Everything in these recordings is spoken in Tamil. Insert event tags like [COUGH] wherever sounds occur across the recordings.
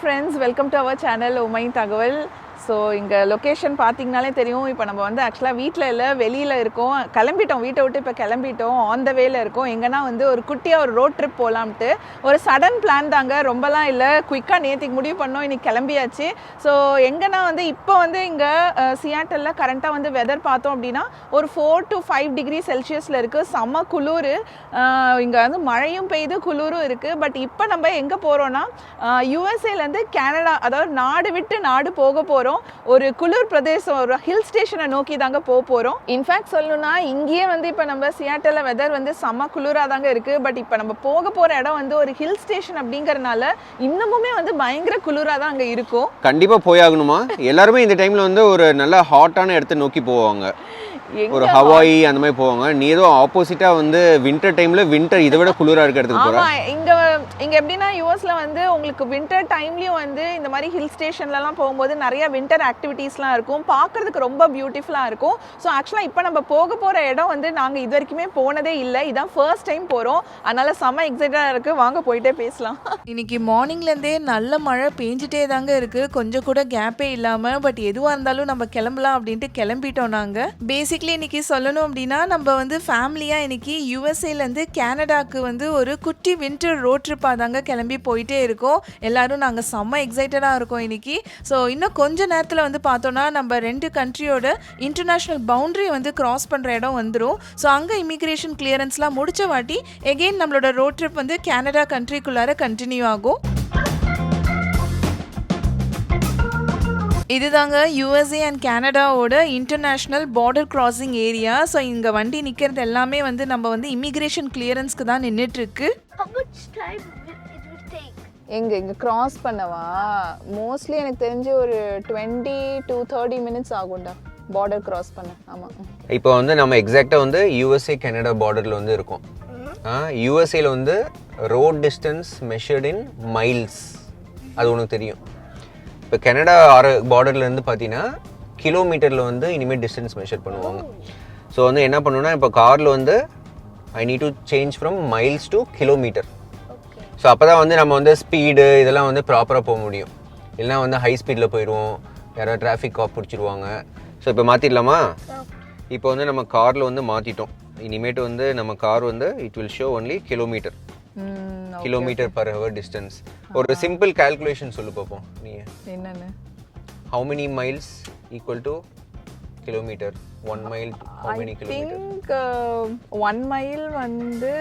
friends, welcome to our channel Omay My so இங்கே லொக்கேஷன் பார்த்தீங்கனாலே தெரியும். இப்போ நம்ம வந்து ஆக்சுவலாக வீட்டில் இல்லை வெளியில் இருக்கோம். கிளம்பிட்டோம். வீட்டை விட்டு இப்போ கிளம்பிட்டோம். ஆன் த வேல இருக்கோம். எங்கன்னா வந்து ஒரு குட்டியாக ஒரு ரோட் ட்ரிப் போகலாம்ட்டு ஒரு சடன் பிளான் தாங்க. ரொம்பலாம் இல்லை. குயிக்காக நேற்றுக்கு முடிவு பண்ணோம். இன்னைக்கு கிளம்பியாச்சு. ஸோ எங்கன்னா வந்து இப்போ வந்து இங்கே சியாட்டலில் கரண்ட்டாக வந்து வெதர் பார்த்தோம் அப்படின்னா ஒரு ஃபோர் டு ஃபைவ் டிகிரி செல்சியஸில் இருக்குது செம்ம குளிர். இங்கே வந்து மழையும் பெய்யுது குளிரும் இருக்குது பட் இப்போ நம்ம எங்கே போகிறோன்னா யூஎஸ்ஏலேருந்து கனடா அதாவது நாடு விட்டு நாடு போக போகிறோம் ஒரு குளிர் பிரதேசம் ஒரு ஹில் ஸ்டேஷனை நோக்கி தாங்க போக போகிறோம் இன்ஃபேக்ட் சொல்லணும்னா இங்கேயே வந்து இப்போ நம்ம சியாட்டலில் வெதர் வந்து செம்ம குளிராக தாங்க இருக்குது பட் இப்போ நம்ம போக போகிற இடம் வந்து ஒரு ஹில் ஸ்டேஷன் அப்படிங்கறனால இன்னமுமே வந்து பயங்கர குளிராக தான் அங்கே இருக்கும். கண்டிப்பாக போயாகணுமா? எல்லாருமே இந்த டைமில் வந்து ஒரு நல்ல ஹாட்டான இடத்த நோக்கி போவாங்க. ஒரு ஹவாய் அந்த மாதிரி போவாங்க. நீ ஏதோ ஆப்போசிட்டா வந்து வின்டர் டைம்ல வின்டர் இதை விட குளிரா இருக்க இடத்துக்கு போற? இங்க இங்க எப்படின்னா யூஎஸ்ல வந்து உங்களுக்கு வின்டர் டைம்லயும் வந்து இந்த மாதிரி ஹில் ஸ்டேஷன்லலாம் போகும்போது நிறைய வின்டர் ஆக்டிவிட்டீஸ்லாம் இருக்கும். பார்க்கிறதுக்கு ரொம்ப பியூட்டிஃபுல்லா இருக்கும். ஸோ ஆக்சுவலாக இப்போ நம்ம போக போற இடம் வந்து நாங்க இது வரைக்குமே போனதே இல்லை. இதான் ஃபர்ஸ்ட் டைம் போறோம். அதனால செம்ம எக்ஸைட்டடா இருக்கு. வாங்க போயிட்டே பேசலாம். இன்னைக்கு மார்னிங்லேருந்தே நல்ல மழை பேஞ்சிட்டே தாங்க இருக்கு. கொஞ்சம் கூட கேப்பே இல்லாம பட் எதுவாக இருந்தாலும் நம்ம கிளம்பலாம் அப்படின்ட்டு கிளம்பிட்டோம் நாங்க. பேசிக்லி இன்னைக்கு சொல்லணும் அப்படின்னா நம்ம வந்து ஃபேமிலியாக இன்னைக்கு யூஎஸ்ஏலேருந்து கேனடாவுக்கு வந்து ஒரு குட்டி வின்டர் ரோட் ட்ரிப்பாக தாங்க கிளம்பி போயிட்டே இருக்கோம். எல்லாரும் நாங்கள் செம்ம எக்ஸைட்டடாக இருக்கோம் இன்னைக்கு. ஸோ இன்னும் கொஞ்ச நேரத்தில் வந்து பார்த்தோன்னா நம்ம ரெண்டு கண்ட்ரியோட இன்டர்நேஷ்னல் பவுண்ட்ரி வந்து க்ராஸ் பண்ணுற இடம் வந்துடும் ஸோ அங்கே இமிக்ரேஷன் கிளியரன்ஸ்லாம் முடிச்ச வாட்டி எகெயின் நம்மளோட ரோட் ட்ரிப் வந்து கேனடா கண்ட்ரிக்குள்ளார கண்டினியூ ஆகும். இதுதாங்க USA and கனடாவோட international border crossing area so இங்கே வண்டி நிற்கிறது எல்லாமே வந்து நம்ம வந்து இமிக்ரேஷன் கிளியரன்ஸ்க்கு தான் நின்றுட்டு இருக்கு How much time will it will take? எங்க இங்க கிராஸ் பண்ணவா? மோஸ்ட்லி எனக்கு தெரிஞ்சு ஒரு டுவெண்ட்டி டு தேர்ட்டி மினிட்ஸ் ஆகும்டா பார்டர் கிராஸ் பண்ண. ஆமா. இப்போ வந்து நம்ம எக்ஸாக்டா வந்து யூஎஸ்ஏ கனடா பார்டர்ல வந்து இருக்கோம். யூஎஸ்ஏல வந்து road distance measured in miles அது உனக்கு தெரியும். இப்போ கனடா ஆறு பார்டர்ல இருந்து பார்த்தீங்கன்னா கிலோமீட்டரில் வந்து இனிமேல் டிஸ்டன்ஸ் மெஷர் பண்ணுவாங்க. ஸோ வந்து என்ன பண்ணுன்னா இப்போ காரில் வந்து I need to change from miles to kilometre so அப்போ தான் வந்து நம்ம வந்து ஸ்பீடு இதெல்லாம் வந்து ப்ராப்பராக போக முடியும். இல்லைனா வந்து ஹை ஸ்பீடில் போயிடுவோம் யாராவது டிராஃபிக் காப் பிடிச்சிருவாங்க. ஸோ இப்போ மாற்றிடலாமா இப்போ வந்து நம்ம காரில் வந்து மாற்றிட்டோம் இனிமேட்டு வந்து நம்ம கார் வந்து it will show only kilometre kilometre per hour distance ஒரு சிம்பிள் கால்குலேஷன் சொல்லு பார்ப்போம் நீ என்னன்னு? How many miles equal to kilometre one mile how many kilometre one mile வந்து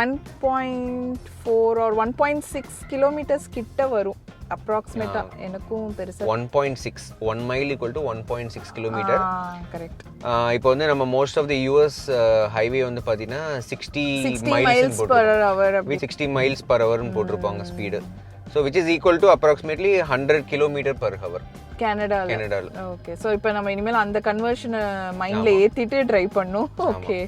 one point four or one point six kilometres கிட்ட வரும். அப்ராக்சிமேட்டா எனக்கும் பெருசா one point six one mile equal to one point six kilometre correct இப்போ வந்து நம்ம most of the US highway வந்து பார்த்தீங்கன்னா sixty miles per hour we sixty miles per ஹவர்னு போட்டிருப்பாங்க speed so which is equal to approximately hundred kilometre per hour கனடால கனடாவில் ஓகே ஸோ இப்போ நம்ம இனிமேல் அந்த கன்வர்ஷனை மைண்ட்ல ஏத்திட்டு ட்ரை பண்ணும். ஓகே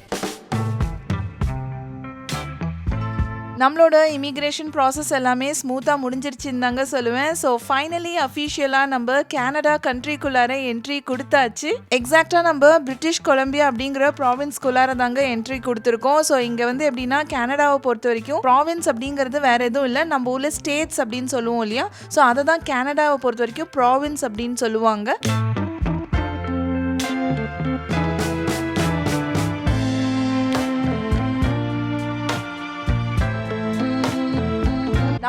நம்மளோட இமிக்ரேஷன் ப்ராசஸ் எல்லாமே ஸ்மூத்தாக முடிஞ்சிருச்சுன்னு தாங்க சொல்லுவேன். ஸோ ஃபைனலி அஃபிஷியலாக நம்ம கேனடா கண்ட்ரிக்குள்ளார என்ட்ரி கொடுத்தாச்சு. எக்ஸாக்டாக நம்ம பிரிட்டிஷ் கொலம்பியா அப்படிங்கிற ப்ராவின்ஸ்குள்ளார தாங்க என்ட்ரி கொடுத்துருக்கோம். ஸோ இங்கே வந்து எப்படின்னா கனடாவை பொறுத்த வரைக்கும் ப்ராவின்ஸ் அப்படிங்கிறது வேற எதுவும் இல்லை. நம்ம ஊரில் ஸ்டேட்ஸ் அப்படின்னு சொல்லுவோம் இல்லையா? ஸோ அதை தான் கேனடாவை பொறுத்த வரைக்கும் ப்ராவின்ஸ் அப்படின்னு சொல்லுவாங்க.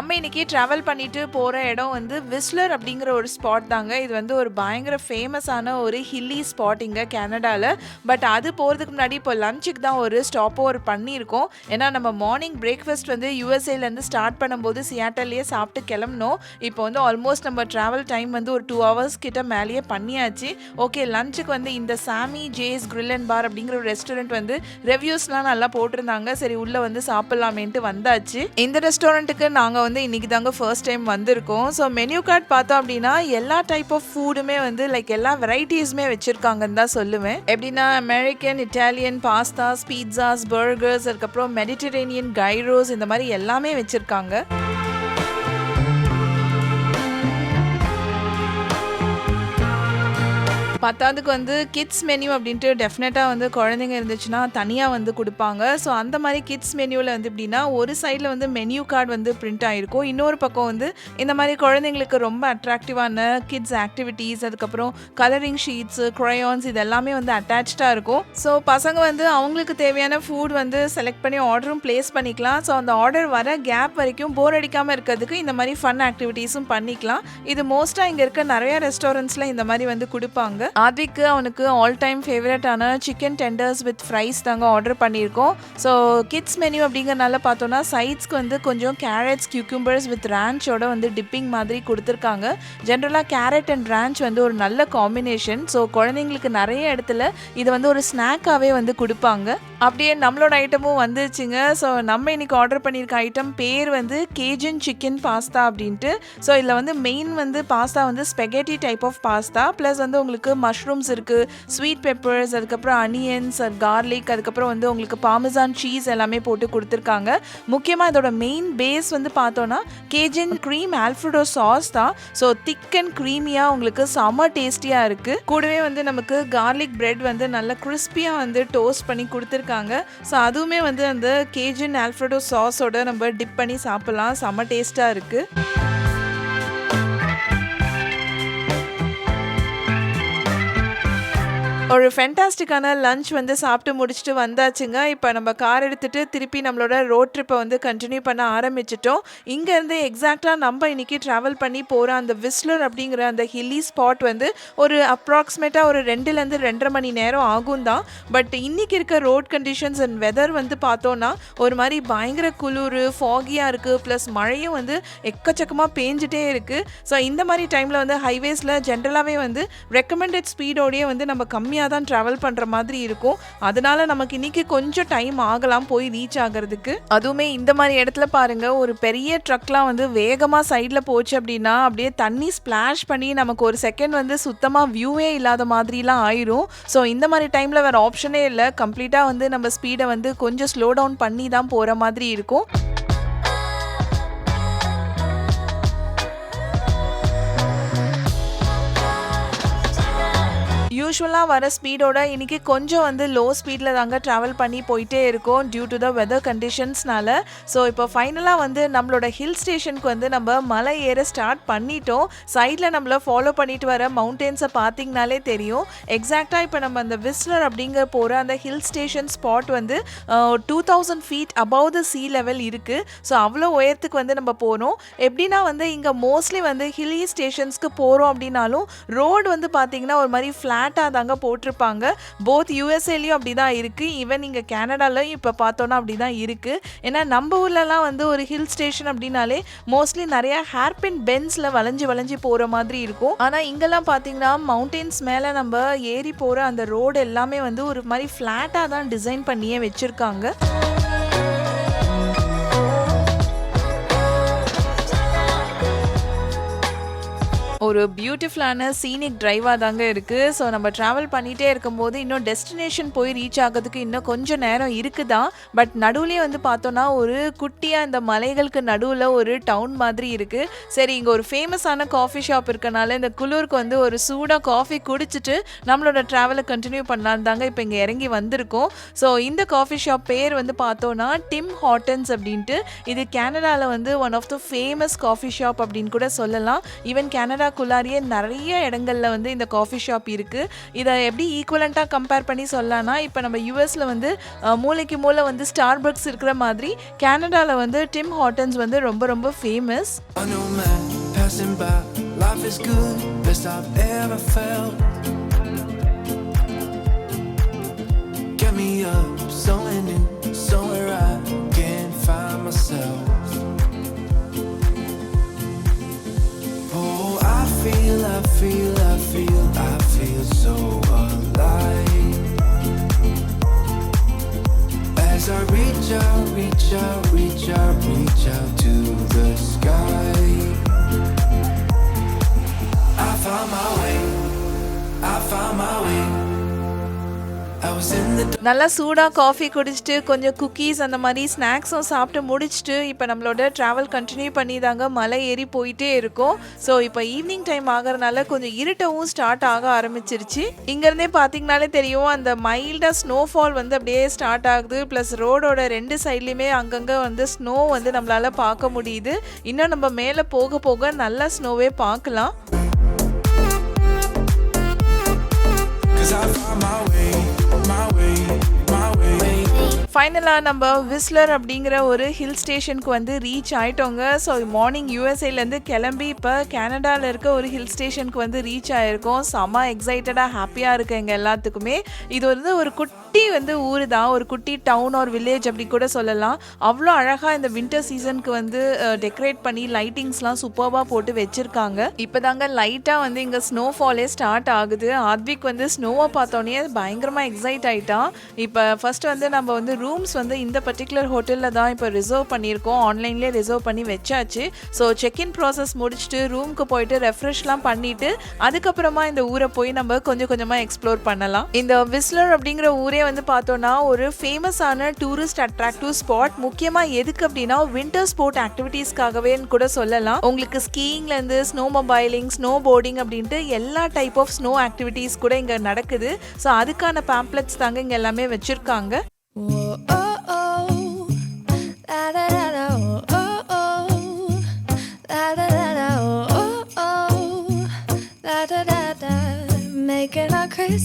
நம்ம இன்னைக்கு ட்ராவல் பண்ணிட்டு போகிற இடம் வந்து விஸ்லர் அப்படிங்கிற ஒரு ஸ்பாட் தாங்க. இது வந்து ஒரு பயங்கர ஃபேமஸான ஒரு ஹில்லி ஸ்பாட் இங்கே கனடாவில் பட் அது போகிறதுக்கு முன்னாடி இப்போ லஞ்சுக்கு தான் ஒரு ஸ்டாப் ஓவர் பண்ணியிருக்கோம். ஏன்னா நம்ம மார்னிங் பிரேக்ஃபாஸ்ட் வந்து யூஎஸ்ஏலேருந்து ஸ்டார்ட் பண்ணும்போது சியாட்டல்லையே சாப்பிட்டு கிளம்புனோம். இப்போ வந்து ஆல்மோஸ்ட் நம்ம ட்ராவல் டைம் வந்து ஒரு டூ ஹவர்ஸ் கிட்ட மேலேயே பண்ணியாச்சு. ஓகே லஞ்சுக்கு வந்து இந்த சாமி ஜேஸ் கிரில் அண்ட் பார் அப்படிங்கிற ஒரு ரெஸ்டாரண்ட் வந்து ரிவ்யூஸ்லாம் நல்லா போட்டிருந்தாங்க. சரி உள்ளே வந்து சாப்பிட்லாமேன்ட்டு வந்தாச்சு. இந்த ரெஸ்டாரண்ட்டுக்கு நாங்கள் வந்து இன்னைக்கு தாங்க ஃபர்ஸ்ட் டைம் வந்திருக்கோம். ஸோ மெனு கார்டு பார்த்தோம் அப்படின்னா எல்லா டைப் ஆஃப் ஃபுட்டுமே வந்து லைக் எல்லா வெரைட்டிஸுமே வச்சுருக்காங்கன்னு தான் சொல்லுவேன். எப்படின்னா American Italian pastas pizzas burgers அதுக்கப்புறம் மெடிட்டரேனியன் கைரோஸ் இந்த மாதிரி எல்லாமே வச்சுருக்காங்க. பத்தாவதுக்கு வந்து கிட்ஸ் மெனு அப்படின்ட்டு டெஃபினட்டாக வந்து குழந்தைங்க இருந்துச்சுன்னா தனியாக வந்து கொடுப்பாங்க. ஸோ அந்த மாதிரி கிட்ஸ் மெனுவில் வந்து எப்படின்னா ஒரு சைடில் வந்து மெனியூ கார்டு வந்து பிரிண்ட் ஆகிருக்கும் இன்னொரு பக்கம் வந்து இந்த மாதிரி குழந்தைங்களுக்கு ரொம்ப அட்ராக்டிவான கிட்ஸ் ஆக்டிவிட்டீஸ் அதுக்கப்புறம் கலரிங் ஷீட்ஸு க்ரையான்ஸ் இது எல்லாமே வந்து அட்டாச்சாக இருக்கும். ஸோ பசங்க வந்து அவங்களுக்கு தேவையான ஃபுட் வந்து செலக்ட் பண்ணி ஆர்டரும் ப்ளேஸ் பண்ணிக்கலாம். ஸோ அந்த ஆர்டர் வர கேப் வரைக்கும் போர் அடிக்காமல் இருக்கிறதுக்கு இந்த மாதிரி ஃபன் ஆக்டிவிட்டீஸும் பண்ணிக்கலாம். இது மோஸ்ட்டாக இங்கே இருக்க நிறைய ரெஸ்டாரண்ட்ஸில் இந்த மாதிரி வந்து கொடுப்பாங்க. ஆத்விக்கு அவனுக்கு ஆல் டைம் ஃபேவரட்டான சிக்கன் டெண்டர்ஸ் வித் ஃப்ரைஸ் தாங்க ஆர்டர் பண்ணியிருக்கோம். ஸோ கிட்ஸ் மெனு அப்படிங்கிறனால பார்த்தோன்னா சைட்ஸ்க்கு வந்து கொஞ்சம் கேரட்ஸ் கியூக்கும்பர்ஸ் வித் ரேஞ்சோட வந்து டிப்பிங் மாதிரி கொடுத்துருக்காங்க. ஜென்ரலாக கேரட் அண்ட் ரேஞ்ச் வந்து ஒரு நல்ல காம்பினேஷன் ஸோ குழந்தைங்களுக்கு நிறைய இடத்துல இது வந்து ஒரு ஸ்நாக்காகவே வந்து கொடுப்பாங்க. அப்படியே நம்மளோட ஐட்டமும் வந்துருச்சுங்க. ஸோ நம்ம இன்னைக்கு ஆர்டர் பண்ணியிருக்க ஐட்டம் பேர் வந்து கேஜன் சிக்கன் பாஸ்தா அப்படின்ட்டு. ஸோ இதில் வந்து மெயின் வந்து பாஸ்தா வந்து spaghetti type of pasta plus வந்து உங்களுக்கு மஷ்ரூம்ஸ் இருக்குது ஸ்வீட் பெப்பர்ஸ் அதுக்கப்புறம் அனியன்ஸ் கார்லிக் அதுக்கப்புறம் வந்து உங்களுக்கு பாமசான் சீஸ் எல்லாமே போட்டு கொடுத்துருக்காங்க. முக்கியமாக இதோட மெயின் பேஸ் வந்து பார்த்தோன்னா கேஜன் க்ரீம் ஆல்ஃப்ரடோ சாஸ் தான். ஸோ திக் அண்ட் க்ரீமியாக உங்களுக்கு செம்ம டேஸ்டியாக இருக்குது கூடவே வந்து நமக்கு கார்லிக் பிரெட் வந்து நல்லா கிறிஸ்பியாக வந்து டோஸ்ட் பண்ணி கொடுத்துருக்காங்க. ஸோ அதுவுமே வந்து அந்த கேஜன் ஆல்ஃப்ரடோ சாஸோட நம்ம டிப் பண்ணி சாப்பிட்லாம். செம்ம டேஸ்ட்டாக இருக்குது ஒரு ஃபென்டாஸ்டிக்கான லஞ்ச் வந்து சாப்பிட்டு முடிச்சுட்டு வந்தாச்சுங்க. இப்போ நம்ம கார் எடுத்துகிட்டு திருப்பி நம்மளோட ரோட் ட்ரிப்பை வந்து கண்டினியூ பண்ண ஆரம்பிச்சிட்டோம். இங்கேருந்து எக்ஸாக்டாக நம்ம இன்னைக்கு ட்ராவல் பண்ணி போகிற அந்த விஸ்லர் அப்படிங்கிற அந்த ஹில்லி ஸ்பாட் வந்து ஒரு அப்ராக்சிமேட்டாக ஒரு ரெண்டுலேருந்து ரெண்டரை மணி நேரம் ஆகும் தான். பட் இன்றைக்கி இருக்க ரோட் கண்டிஷன்ஸ் அண்ட் வெதர் வந்து பார்த்தோன்னா ஒரு மாதிரி பயங்கர குளிர் ஃபாகியாக இருக்குது ப்ளஸ் மழையும் வந்து எக்கச்சக்கமாக பேஞ்சிட்டே இருக்குது ஸோ இந்த மாதிரி டைமில் வந்து ஹைவேஸில் ஜென்ரலாகவே வந்து ரெக்கமெண்டட் ஸ்பீடோடயே வந்து நம்ம கம்மியாக தான் ட்ராவல் பண்ணுற மாதிரி இருக்கும். அதனால நமக்கு இன்னைக்கு கொஞ்சம் டைம் ஆகலாம் போய் ரீச் ஆகிறதுக்கு. அதுவுமே இந்த மாதிரி இடத்துல பாருங்க ஒரு பெரிய ட்ரக்லாம் வந்து வேகமாக சைடில் போச்சு அப்படின்னா அப்படியே தண்ணி ஸ்ப்ளாஷ் பண்ணி நமக்கு ஒரு செகண்ட் வந்து சுத்தமாக வியூவே இல்லாத மாதிரிலாம் ஆயிரும். ஸோ இந்த மாதிரி டைமில் வேறு ஆப்ஷனே இல்லை. கம்ப்ளீட்டாக வந்து நம்ம ஸ்பீடை வந்து கொஞ்சம் ஸ்லோ டவுன் பண்ணி தான் போகிற மாதிரி இருக்கும். யூஸ்வலாக வர ஸ்பீடோட இன்னைக்கு கொஞ்சம் வந்து லோ ஸ்பீடில் தாங்க ட்ராவல் பண்ணி போயிட்டே இருக்கோம் டியூ டு த வெதர் கண்டிஷன்ஸ்னால ஸோ இப்போ ஃபைனலாக வந்து நம்மளோட ஹில் ஸ்டேஷனுக்கு வந்து நம்ம மலை ஏற ஸ்டார்ட் பண்ணிட்டோம். சைடில் நம்மளை ஃபாலோ பண்ணிட்டு வர மவுண்டெயின்ஸை பார்த்தீங்கனாலே தெரியும். எக்ஸாக்டாக இப்போ நம்ம அந்த விஸ்லர் அப்படிங்கிற போகிற அந்த ஹில் ஸ்டேஷன் ஸ்பாட் வந்து two thousand feet above the sea level இருக்குது ஸோ அவ்வளோ உயரத்துக்கு வந்து நம்ம போகிறோம் எப்படின்னா வந்து இங்கே மோஸ்ட்லி வந்து ஹில்லி ஸ்டேஷன்ஸ்க்கு போகிறோம் அப்படின்னாலும் ரோடு வந்து பார்த்தீங்கன்னா ஒரு மாதிரி ஃப்ளாட் ஃப்ளாட்டாக தாங்க போட்டிருப்பாங்க. போத் யூஎஸ்ஏலையும் அப்படி தான் இருக்குது ஈவன் இங்கே கேனடாலையும் இப்போ பார்த்தோன்னா அப்படி தான் இருக்குது ஏன்னா நம்ம ஊர்லலாம் வந்து ஒரு ஹில் ஸ்டேஷன் அப்படின்னாலே மோஸ்ட்லி நிறையா ஹேர்பின் பென்ஸில் வளைஞ்சு வளைஞ்சு போகிற மாதிரி இருக்கும். ஆனால் இங்கெல்லாம் பார்த்தீங்கன்னா மவுண்டெயின்ஸ் மேலே நம்ம ஏறி போகிற அந்த ரோடு எல்லாமே வந்து ஒரு மாதிரி ஃப்ளாட்டாக தான் டிசைன் பண்ணியே வச்சுருக்காங்க. ஒரு பியூட்டிஃபுல்லான சீனிக் டிரைவாக தாங்க இருக்குது ஸோ நம்ம ட்ராவல் பண்ணிகிட்டே இருக்கும்போது இன்னும் டெஸ்டினேஷன் போய் ரீச் ஆகிறதுக்கு இன்னும் கொஞ்சம் நேரம் இருக்குதான். பட் நடுவுலேயே வந்து பார்த்தோன்னா ஒரு குட்டியாக இந்த மலைகளுக்கு நடுவில் ஒரு டவுன் மாதிரி இருக்குது சரி இங்கே ஒரு ஃபேமஸான காஃபி ஷாப் இருக்கனால இந்த குளிருக்கு வந்து ஒரு சூடாக காஃபி குடிச்சிட்டு நம்மளோட ட்ராவலை கண்டினியூ பண்ணலான் தாங்க இப்போ இங்கே இறங்கி வந்திருக்கோம். ஸோ இந்த காஃபி ஷாப் பேர் வந்து பார்த்தோன்னா டிம் ஹாட்டன்ஸ் அப்படின்ட்டு. இது கேனடாவில் வந்து one of the famous coffee shop அப்படின்னு கூட சொல்லலாம். ஈவன் உள்ளாரியே நிறைய இடங்கள்ல வந்து இந்த காஃபி ஷாப் இருக்குது இதை எப்படி ஈக்குவலண்ட்டாக கம்பேர் பண்ணி சொல்லலாம்னா இப்போ நம்ம யூஎஸில் வந்து மூளைக்கு மூளை வந்து ஸ்டார் பக்ஸ் இருக்கிற மாதிரி கேனடாவில் வந்து டிம் ஹாட்டன்ஸ் வந்து ரொம்ப ரொம்ப famous Life is good, best I've ever felt. Get me up, somewhere new, somewhere I can find myself. Reach out, reach out, reach out, நல்லா சூடாக காஃபி குடிச்சிட்டு கொஞ்சம் குக்கீஸ் அந்த மாதிரி ஸ்நாக்ஸும் சாப்பிட்டு முடிச்சுட்டு இப்போ நம்மளோட ட்ராவல் கண்டினியூ பண்ணி தாங்க மலை ஏறி போயிட்டே இருக்கோம். ஸோ இப்போ ஈவினிங் டைம் ஆகிறனால கொஞ்சம் இருட்டவும் ஸ்டார்ட் ஆக ஆரம்பிச்சிருச்சு. இங்கேருந்தே பார்த்தீங்கனாலே தெரியும் அந்த மைல்டாக ஸ்னோஃபால் வந்து அப்படியே ஸ்டார்ட் ஆகுது. ப்ளஸ் ரோடோட ரெண்டு சைட்லேயுமே அங்கங்கே வந்து ஸ்னோ வந்து நம்மளால் பார்க்க முடியுது. இன்னும் நம்ம மேலே போக போக நல்லா ஸ்னோவே பார்க்கலாம். Cause I found my way. ஃபைனலாக நம்ம விஸ்லர் அப்படிங்கிற ஒரு ஹில் ஸ்டேஷனுக்கு வந்து ரீச் ஆயிட்டோங்க. ஸோ மார்னிங் யூஎஸ்ஏலேருந்து கிளம்பி இப்போ கனடாவில் இருக்க ஒரு ஹில் ஸ்டேஷனுக்கு வந்து ரீச் ஆகிருக்கோம் செம்ம எக்ஸைட்டடாக ஹாப்பியாக இருக்குது எங்கள் எல்லாத்துக்குமே. இது வந்து ஒரு குட்டி வந்து ஊர் தான். ஒரு குட்டி டவுன் ஆர் வில்லேஜ் அப்படி கூட சொல்லலாம். அவ்வளோ அழகாக இந்த வின்டர் சீசனுக்கு வந்து டெக்கரேட் பண்ணி லைட்டிங்ஸ்லாம் சூப்பர்வாக போட்டு வச்சுருக்காங்க. இப்போ தாங்க லைட்டாக வந்து இங்கே ஸ்னோ ஃபாலே ஸ்டார்ட் ஆகுது. ஆத்விக் வந்து ஸ்னோவை பார்த்தோன்னே பயங்கரமாக எக்ஸைட் ஆகிட்டான் இப்போ ஃபஸ்ட்டு வந்து நம்ம வந்து ரூம்ஸ் வந்து இந்த பர்டிகுலர் ஹோட்டலில் தான் இப்போ ரிசர்வ் பண்ணியிருக்கோம். ஆன்லைன்லேயே ரிசர்வ் பண்ணி வச்சாச்சு. ஸோ செக்இன் ப்ராசஸ் முடிச்சுட்டு ரூமுக்கு போயிட்டு ரெஃப்ரெஷ்லாம் பண்ணிட்டு அதுக்கப்புறமா இந்த ஊரை போய் நம்ம கொஞ்சம் கொஞ்சமாக எக்ஸ்ப்ளோர் பண்ணலாம். இந்த விஸ்லர் அப்படிங்கிற ஊரே வந்து பார்த்தோன்னா ஒரு ஃபேமஸான டூரிஸ்ட் அட்ராக்டிவ் ஸ்பாட் முக்கியமாக எதுக்கு அப்படின்னா வின்டர் ஸ்போர்ட் ஆக்டிவிட்டீஸ்க்காகவே கூட சொல்லலாம். உங்களுக்கு ஸ்கீயிங்லேருந்து ஸ்னோ மொபைலிங் ஸ்னோ போர்டிங் அப்படின்ட்டு எல்லா டைப் ஆஃப் ஸ்னோ ஆக்டிவிட்டீஸ் கூட இங்கே நடக்குது. ஸோ அதுக்கான பேம்ப்ளெட்ஸ் தாங்க இங்கே எல்லாமே வச்சுருக்காங்க. Whoa.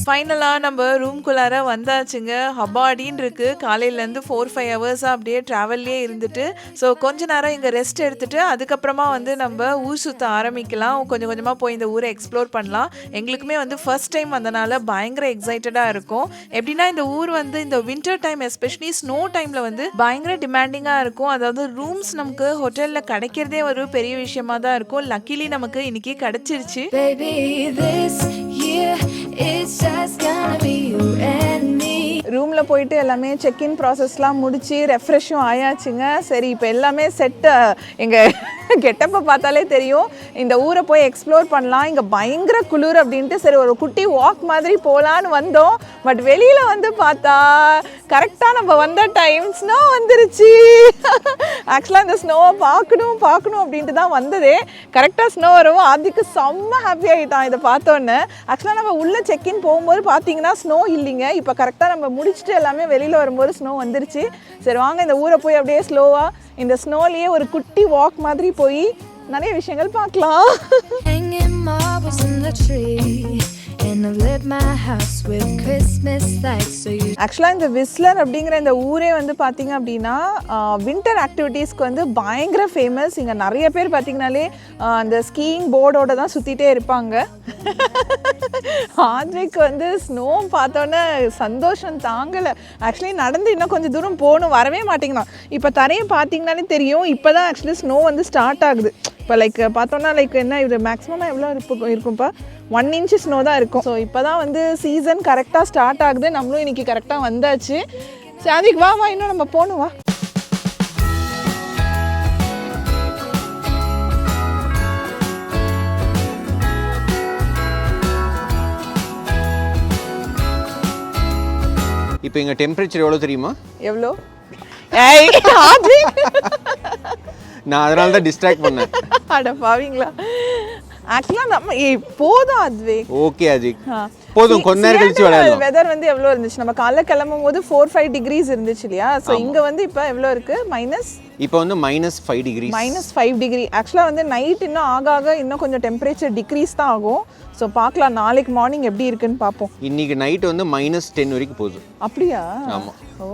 ஃபைனலாக நம்ம ரூம்குள்ளார வந்தாச்சுங்க. ஹபாடின்னு இருக்கு. காலையிலேருந்து ஃபோர் ஃபைவ் ஹவர்ஸாக அப்படியே ட்ராவல்லே இருந்துட்டு ஸோ கொஞ்ச நேரம் இங்கே ரெஸ்ட் எடுத்துட்டு அதுக்கப்புறமா வந்து நம்ம ஊர் சுற்ற ஆரம்பிக்கலாம். கொஞ்சம் கொஞ்சமாக போய் இந்த ஊரை எக்ஸ்ப்ளோர் பண்ணலாம். எங்களுக்குமே வந்து ஃபர்ஸ்ட் டைம் வந்தனால பயங்கர எக்ஸைட்டடாக இருக்கும். எப்படின்னா இந்த ஊர் வந்து இந்த வின்டர் டைம் எஸ்பெஷலி ஸ்னோ டைமில் வந்து பயங்கர டிமாண்டிங்காக இருக்கும். அதாவது ரூம்ஸ் நமக்கு ஹோட்டலில் கிடைக்கிறதே ஒரு பெரிய விஷயமா தான் இருக்கும். லக்கிலி நமக்கு இன்னைக்கு கிடைச்சிருச்சு. ரூமில் போயிட்டு எல்லாமே செக்இன் ப்ராசஸ்லாம் முடிச்சு ரெஃப்ரெஷ்ஷும் ஆயாச்சுங்க. சரி இப்போ எல்லாமே செட்டு எங்கள் கெட்டப்பை பார்த்தாலே தெரியும். இந்த ஊரை போய் எக்ஸ்ப்ளோர் பண்ணலாம். இங்கே பயங்கர குளிர் அப்படின்ட்டு சரி ஒரு குட்டி வாக் மாதிரி போகலான்னு வந்தோம். பட் வெளியில் வந்து பார்த்தா கரெக்டாக நம்ம வந்த டைம் ஸ்னோ வந்துருச்சு. ஆக்சுவலாக இந்த ஸ்னோவை பார்க்கணும் பார்க்கணும் அப்படின்ட்டு தான் வந்ததே. கரெக்டாக ஸ்னோ வரும். அதுக்கு செம்ம ஹாப்பி ஆகிட்டான் இதை பார்த்தோன்னே. ஆக்சுவலாக நம்ம உள்ளே செக்இன் போகும்போது பார்த்தீங்கன்னா ஸ்னோ இல்லைங்க. இப்போ கரெக்டாக நம்ம முடிச்சுட்டு எல்லாமே வெளியில் வரும்போது ஸ்னோ வந்துருச்சு. சரி வாங்க இந்த ஊரை போய் அப்படியே ஸ்லோவாக இந்த ஸ்னோலேயே ஒரு குட்டி வாக் மாதிரி போய் நிறைய விஷயங்கள் பார்க்கலாம். ஆக்சுவலாக இந்த விஸ்லர் அப்படிங்கிற இந்த ஊரே வந்து பார்த்தீங்க அப்படின்னா வின்டர் ஆக்டிவிட்டீஸ்க்கு வந்து பயங்கர ஃபேமஸ் இங்கே நிறைய பேர் பார்த்தீங்கனாலே அந்த ஸ்கீயிங் போர்டோட தான் சுற்றிட்டே இருப்பாங்க. ஆத்விக் வந்து ஸ்னோ பார்த்தோன்னே சந்தோஷம் தாங்கலை. ஆக்சுவலி நடந்து இன்னும் கொஞ்சம் தூரம் போகணும் வரவே மாட்டேங்கிறான். இப்போ தரையை பார்த்தீங்கனாலே தெரியும் இப்போ தான் ஆக்சுவலி ஸ்னோ வந்து ஸ்டார்ட் ஆகுது. இப்போ லைக் பார்த்தோன்னா லைக் என்ன இது மேக்ஸிமம் எவ்வளோ இருக்கும் இருக்கும்ப்பா? ஒன் இன்ச்சு ஸ்னோ தான் இருக்கும். ஸோ இப்போ தான் வந்து சீசன் கரெக்டாக ஸ்டார்ட் ஆகுது. நம்மளும் இன்னைக்கு கரெக்டாக வந்தாச்சு. சரி அதுக்கு வா வா இன்னும் நம்ம போகணும் வா. இப்போ இங்கே டெம்பரேச்சர் எவ்வளோ தெரியுமா? எவ்வளோ? நான் அதனால தான் டிஸ்ட்ராக்ட் பண்ணேன். அட பாவீங்களா? ஆக்சுவலாக நம்ம ஏய் போதும் அதுவே ஓகே அஜிக் போதும் கொஞ்ச நேரம் கழிச்சு விளையாடலாம். வெதர் வந்து எவ்வளோ இருந்துச்சு? நம்ம காலைல கிளம்பும் போது ஃபோர் ஃபைவ் டிகிரிஸ் இருந்துச்சு இல்லையா? ஸோ இங்கே வந்து இப்போ எவ்வளோ இருக்கு? மைனஸ் இப்போ வந்து minus five degree minus five degree ஆக்சுவலாக வந்து நைட் இன்னும் ஆக ஆக இன்னும் கொஞ்சம் டெம்பரேச்சர் டிக்ரீஸ் தான் ஆகும். ஸோ பார்க்கலாம். நாளைக்கு மார்னிங் எப்படி இருக்குன்னு பார்ப்போம். இன்னைக்கு நைட் வந்து மைனஸ் டென் வரைக்கும் போகுது. அப்படியா? ஆமாம் ஓ.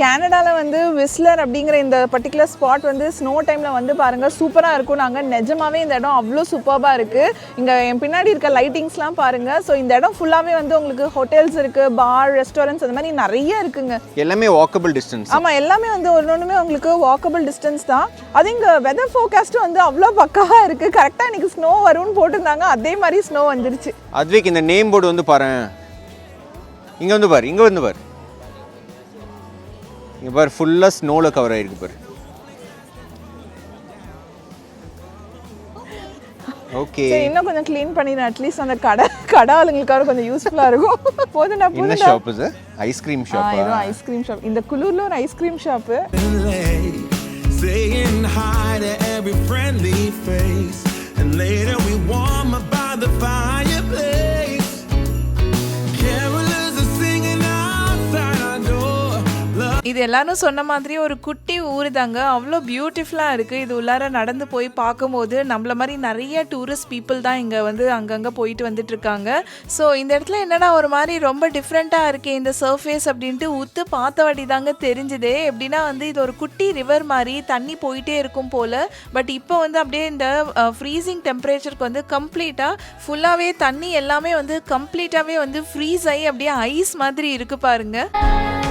கனடாவில் வந்து விஸ்லர் அப்படிங்கிற இந்த பர்டிகுலர் ஸ்பாட் வந்து ஸ்னோ டைமில் வந்து பாருங்கள் சூப்பராக இருக்கும். நாங்கள் நிஜமாவே இந்த இடம் அவ்வளோ சூப்பராக இருக்குது இங்கே என் பின்னாடி இருக்க லைட்டிங்ஸ்லாம் பாருங்கள் ஸோ இந்த இடம் ஃபுல்லாகவே வந்து உங்களுக்கு ஹோட்டல்ஸ் இருக்குது பார் ரெஸ்டாரண்ட்ஸ் அந்த மாதிரி நிறைய இருக்குங்க. எல்லாமே வாக்கபிள் டிஸ்டன்ஸ் ஆமாம் எல்லாமே வந்து ஒன்று ஒன்றுமே உங்களுக்கு வாக்கபிள் டிஸ்டன்ஸ் தான். அது இங்கே வெதர் ஃபோர்காஸ்ட்டும் வந்து அவ்வளோ பக்காவாக இருக்குது கரெக்டாக இன்னைக்கு ஸ்னோ வரும்னு போட்டிருந்தாங்க. அதே மாதிரி ஸ்னோ வந்துருச்சு. அதுவேக்கு இந்த நேம் போர்டு வந்து பாரு. இங்கே வந்து பாரு இங்கே வந்து பாரு. இங்கே பாரு ஃபுல்லாக ஸ்னோவில் கவர் ஆகிருக்கு பாரு. ஓகே இன்னும் கொஞ்சம் க்ளீன் பண்ணிடுறேன் அட்லீஸ்ட் அந்த கடை கடை ஆளுங்களுக்காக கொஞ்சம் யூஸ்ஃபுல்லாக இருக்கும். [LAUGHS] போதும் நான் என்ன ஷாப் இது? ஐஸ்கிரீம் ஆ ஷாப்பா ஏதோ ஐஸ்கிரீம் ஷாப் இந்த குளூர்ல ஒரு ice cream shop late, saying hi to every friendly face. And later we warm by the fire. இது எல்லாரும் சொன்ன மாதிரி ஒரு குட்டி ஊர் தாங்க அவ்வளோ பியூட்டிஃபுல்லாக இருக்குது இது உள்ளார நடந்து போய் பார்க்கும்போது நம்மள மாதிரி நிறைய டூரிஸ்ட் பீப்புள் தான் இங்கே வந்து அங்கங்கே போயிட்டு வந்துட்டு இருக்காங்க. ஸோ இந்த இடத்துல என்னடா ஒரு மாதிரி ரொம்ப டிஃப்ரெண்ட்டாக இருக்கே இந்த சர்ஃபேஸ் அப்படின்ட்டு உத்து பார்த்த வாட்டி தாங்க தெரிஞ்சுது. எப்படின்னா வந்து இது ஒரு குட்டி ரிவர் மாதிரி தண்ணி போயிட்டே இருக்கும் போல். பட் இப்போ வந்து அப்படியே இந்த ஃப்ரீசிங் டெம்பரேச்சருக்கு வந்து கம்ப்ளீட்டாக ஃபுல்லாகவே தண்ணி எல்லாமே வந்து கம்ப்ளீட்டாகவே வந்து ஃப்ரீஸ் ஆகி அப்படியே ஐஸ் மாதிரி இருக்குது பாருங்கள்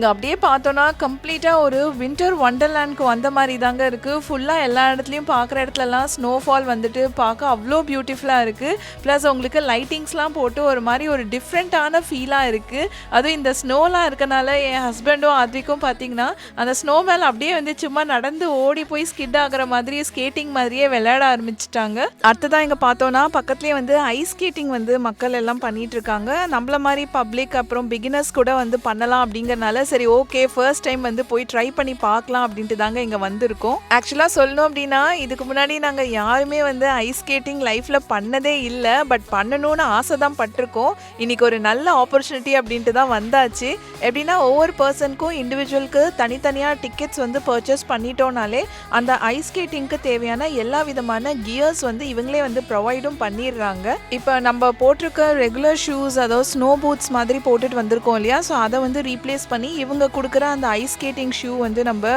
இங்கே அப்படியே பார்த்தோன்னா கம்ப்ளீட்டாக ஒரு வின்டர் ஒண்டர்லேண்ட்க்கு வந்த மாதிரி தாங்க இருக்குது ஃபுல்லாக எல்லா இடத்துலையும் பார்க்குற இடத்துலலாம் ஸ்னோஃபால் வந்துட்டு பார்க்க அவ்வளோ பியூட்டிஃபுல்லாக இருக்குது ப்ளஸ் உங்களுக்கு லைட்டிங்ஸ்லாம் போட்டு ஒரு மாதிரி ஒரு டிஃப்ரெண்ட்டான ஃபீலாக இருக்குது அதுவும் இந்த ஸ்னோலாம் இருக்கனால என் ஹஸ்பண்டும் அதுக்கும் பார்த்தீங்கன்னா அந்த ஸ்னோ மேலே அப்படியே வந்து சும்மா நடந்து ஓடி போய் ஸ்கிட் ஆகிற மாதிரி ஸ்கேட்டிங் மாதிரியே விளையாட ஆரம்பிச்சிட்டாங்க. அடுத்ததான் இங்கே பார்த்தோன்னா பக்கத்துலேயே வந்து ஐஸ் ஸ்கேட்டிங் வந்து மக்கள் எல்லாம் பண்ணிகிட்ருக்காங்க நம்மள மாதிரி பப்ளிக் அப்புறம் பிகினர்ஸ் கூட வந்து பண்ணலாம் அப்படிங்கறனால சரி ஓகே ஃபர்ஸ்ட் டைம் வந்து போய் ட்ரை பண்ணி பார்க்கலாம் அப்படின்ட்டு தாங்க இங்கே வந்திருக்கோம். ஆக்சுவலாக சொல்லணும் அப்படின்னா இதுக்கு முன்னாடி நாங்கள் யாருமே வந்து ஐஸ் ஸ்கேட்டிங் லைஃப்பில் பண்ணதே இல்லை பட் பண்ணணும்னு ஆசை தான் பட்டிருக்கோம். இன்றைக்கி ஒரு நல்ல ஆப்பர்ச்சுனிட்டி அப்படின்ட்டு தான் வந்தாச்சு. எப்படின்னா ஒவ்வொரு பர்சனுக்கும் இண்டிவிஜுவலுக்கு தனித்தனியாக டிக்கெட்ஸ் வந்து பர்ச்சேஸ் பண்ணிட்டோம்னாலே அந்த ஐஸ் ஸ்கேட்டிங்க்கு தேவையான எல்லா விதமான கியர்ஸ் வந்து இவங்களே வந்து ப்ரொவைடும் பண்ணிடுறாங்க. இப்போ நம்ம போட்டிருக்க ரெகுலர் ஷூஸ் அதாவது ஸ்னோ பூட்ஸ் மாதிரி போட்டுட்டு வந்திருக்கோம் இல்லையா? ஸோ அதை வந்து ரீப்ளேஸ் பண்ணி இவங்க கொடுக்குற அந்த ஐஸ் ஸ்கேட்டிங் ஷூ வந்து நம்ம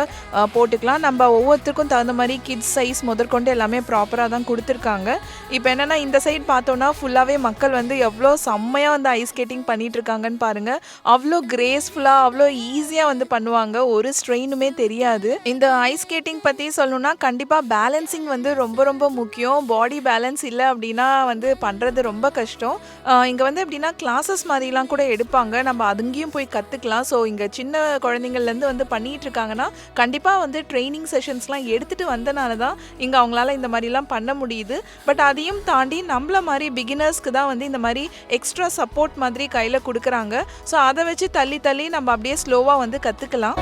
போட்டுக்கலாம். நம்ம ஒவ்வொருத்தருக்கும் தகுந்த மாதிரி கிட்ஸ் சைஸ் முதற்கொண்டு எல்லாமே ப்ராப்பராக தான் கொடுத்துருக்காங்க. இப்போ என்னென்னா இந்த சைடு பார்த்தோன்னா ஃபுல்லாகவே மக்கள் வந்து எவ்வளோ செம்மையாக வந்து ஐஸ் ஸ்கேட்டிங் பண்ணிகிட்ருக்காங்கன்னு பாருங்கள் அவ்வளோ கிரேஸ்ஃபுல்லாக அவ்வளோ ஈஸியாக வந்து பண்ணுவாங்க. ஒரு ஸ்ட்ரெயினுமே தெரியாது. இந்த ஐஸ் ஸ்கேட்டிங் பற்றி சொல்லணும்னா கண்டிப்பாக பேலன்சிங் வந்து ரொம்ப ரொம்ப முக்கியம். பாடி பேலன்ஸ் இல்லை அப்படின்னா வந்து பண்ணுறது ரொம்ப கஷ்டம். இங்கே வந்து எப்படின்னா கிளாஸஸ் மாதிரிலாம் கூட எடுப்பாங்க. நம்ம அதுங்கேயும் போய் கற்றுக்கலாம் ஸோ இங்கே சின்ன குழந்தைங்கள்லேருந்து வந்து பண்ணிகிட்டு இருக்காங்கன்னா கண்டிப்பாக வந்து ட்ரைனிங் செஷன்ஸ்லாம் எடுத்துகிட்டு வந்தனால தான் இங்கே அவங்களால இந்த மாதிரிலாம் பண்ண முடியுது. பட் அதையும் தாண்டி நம்மள மாதிரி பிகினர்ஸ்க்கு தான் வந்து இந்த மாதிரி எக்ஸ்ட்ரா சப்போர்ட் மாதிரி கையில் கொடுக்குறாங்க. ஸோ அதை வச்சு தள்ளி தள்ளி நம்ம அப்படியே ஸ்லோவாக வந்து கற்றுக்கலாம்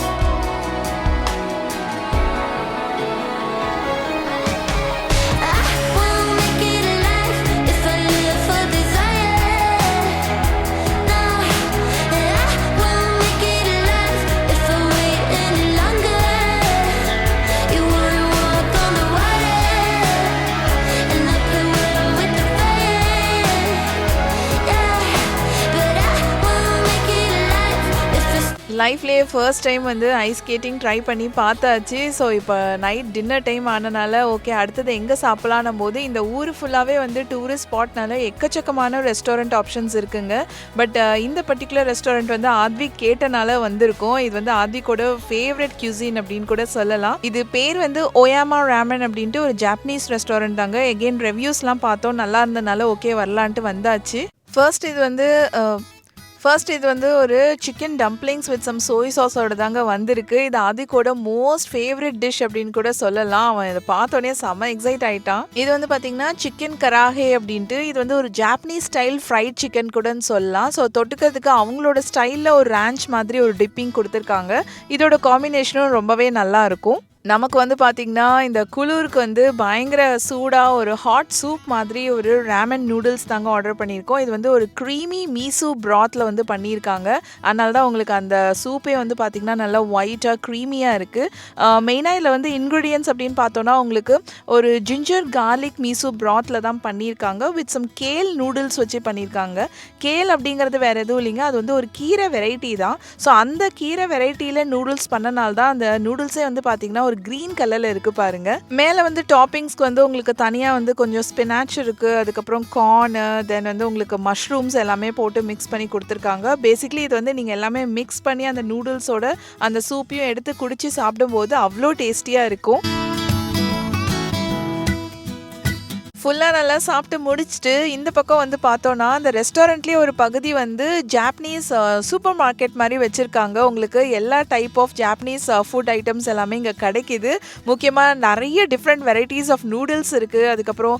லைஃப்லேயே ஃபர்ஸ்ட் டைம் வந்து ஐஸ் ஸ்கேட்டிங் ட்ரை பண்ணி பார்த்தாச்சு. ஸோ இப்போ நைட் டின்னர் டைம் ஆனனால ஓகே அடுத்தது எங்கே சாப்பிட்லான போது இந்த ஊர் ஃபுல்லாகவே வந்து டூரிஸ்ட் ஸ்பாட்னால எக்கச்சக்கமான ரெஸ்டாரண்ட் ஆப்ஷன்ஸ் இருக்குங்க. பட் இந்த பர்டிகுலர் ரெஸ்டாரண்ட் வந்து ஆத்விக் கேட்டனால வந்திருக்கோம். இது வந்து ஆத்விக்கோட ஃபேவரட் கியூசின் அப்படின்னு கூட சொல்லலாம். இது பேர் வந்து ஓயாமா ரேமன் அப்படின்ட்டு ஒரு ஜாப்பனீஸ் ரெஸ்டாரண்ட் தாங்க. எகெயின் ரெவ்யூஸ்லாம் பார்த்தோம். நல்லா இருந்தனால ஓகே வரலான்ட்டு வந்தாச்சு. ஃபர்ஸ்ட் இது வந்து ஃபர்ஸ்ட் இது வந்து ஒரு chicken dumplings with some soy சாஸோட தாங்க வந்திருக்கு. இது ஆதிக்கோட மோஸ்ட் ஃபேவரட் டிஷ் அப்படின்னு கூட சொல்லலாம். அவன் இதை பார்த்தோன்னே செம்ம எக்ஸைட் ஆயிட்டான். இது வந்து பார்த்தீங்கன்னா சிக்கன் கராகே அப்படின்ட்டு இது வந்து ஒரு ஜாப்பனீஸ் ஸ்டைல் ஃப்ரைட் சிக்கன் கூடன்னு சொல்லலாம். ஸோ தொட்டுக்கிறதுக்கு அவங்களோட ஸ்டைலில் ஒரு ரேஞ்ச் மாதிரி ஒரு டிப்பிங் கொடுத்துருக்காங்க. இதோட காம்பினேஷனும் ரொம்பவே நல்லா இருக்கும். நமக்கு வந்து பார்த்திங்கன்னா இந்த குளிருக்கு வந்து பயங்கர சூடாக ஒரு ஹாட் சூப் மாதிரி ஒரு ரேமன் நூடுல்ஸ் தாங்க ஆர்டர் பண்ணியிருக்கோம். இது வந்து ஒரு க்ரீமி மீசு ப்ராத்தில் வந்து பண்ணியிருக்காங்க. அதனால தான் உங்களுக்கு அந்த சூப்பே வந்து பார்த்திங்கன்னா நல்லா ஒயிட்டாக க்ரீமியாக இருக்குது மெயினாக இதில் வந்து இன்க்ரீடியன்ஸ் அப்படின்னு பார்த்தோன்னா உங்களுக்கு ஒரு ஜிஞ்சர் கார்லிக் மீசு ப்ராத்தில் தான் பண்ணியிருக்காங்க. வித் சம் கேல் நூடுல்ஸ் வச்சு பண்ணியிருக்காங்க. கேல் அப்படிங்கிறது வேறு எதுவும் இல்லைங்க. அது வந்து ஒரு கீரை வெரைட்டி தான். ஸோ அந்த கீரை வெரைட்டியில் நூடுல்ஸ் பண்ணனால தான் அந்த நூடுல்ஸே வந்து பார்த்திங்கன்னா ஒரு க்ரீன் கலரில் இருக்குது பாருங்கள் மேலே வந்து டாப்பிங்ஸ்க்கு வந்து உங்களுக்கு தனியாக வந்து கொஞ்சம் ஸ்பினாச் இருக்குது அதுக்கப்புறம் கார்னு தென் வந்து உங்களுக்கு மஷ்ரூம்ஸ் எல்லாமே போட்டு மிக்ஸ் பண்ணி கொடுத்துருக்காங்க. பேசிக்லி இது வந்து நீங்கள் எல்லாமே மிக்ஸ் பண்ணி அந்த நூடுல்ஸோட அந்த சூப்பையும் எடுத்து குடிச்சு சாப்பிடும்போது அவ்வளோ டேஸ்டியாக இருக்கும். ஃபுல்லாக நல்லா சாப்பிட்டு முடிச்சுட்டு இந்த பக்கம் வந்து பார்த்தோன்னா அந்த ரெஸ்டாரண்ட்லேயே ஒரு பகுதி வந்து ஜாப்பனீஸ் சூப்பர் மார்க்கெட் மாதிரி வச்சுருக்காங்க. உங்களுக்கு எல்லா type of Japanese food items எல்லாமே இங்கே கிடைக்கிது. முக்கியமாக நிறைய டிஃப்ரெண்ட் வெரைட்டிஸ் ஆஃப் நூடுல்ஸ் இருக்குது அதுக்கப்புறம்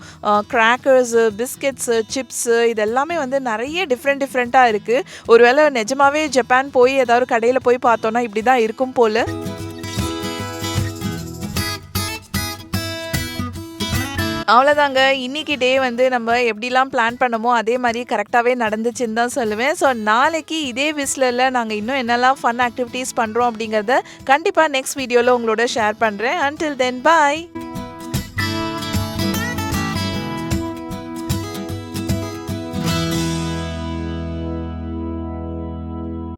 கிராக்கர்ஸு பிஸ்கெட்ஸு சிப்ஸு இதெல்லாமே வந்து நிறைய டிஃப்ரெண்ட் டிஃப்ரெண்ட்டாக இருக்குது ஒருவேளை நிஜமாவே ஜப்பான் போய் ஏதாவது கடையில் போய் பார்த்தோன்னா இப்படி தான் இருக்கும் போல். அவ்வளோதாங்க இன்னைக்கு டே வந்து நம்ம எப்படிலாம் பிளான் பண்ணமோ அதே மாதிரி கரெக்டாகவே நடந்துச்சுன்னு தான் சொல்லுவேன். ஸோ நாளைக்கு இதே விஸ்லரில் நாங்கள் இன்னும் என்னெல்லாம் ஃபன் ஆக்டிவிட்டீஸ் பண்ணுறோம் அப்படிங்கிறத கண்டிப்பாக நெக்ஸ்ட் வீடியோவில் உங்களோட ஷேர் பண்ணுறேன் அன்டில் தென் பாய்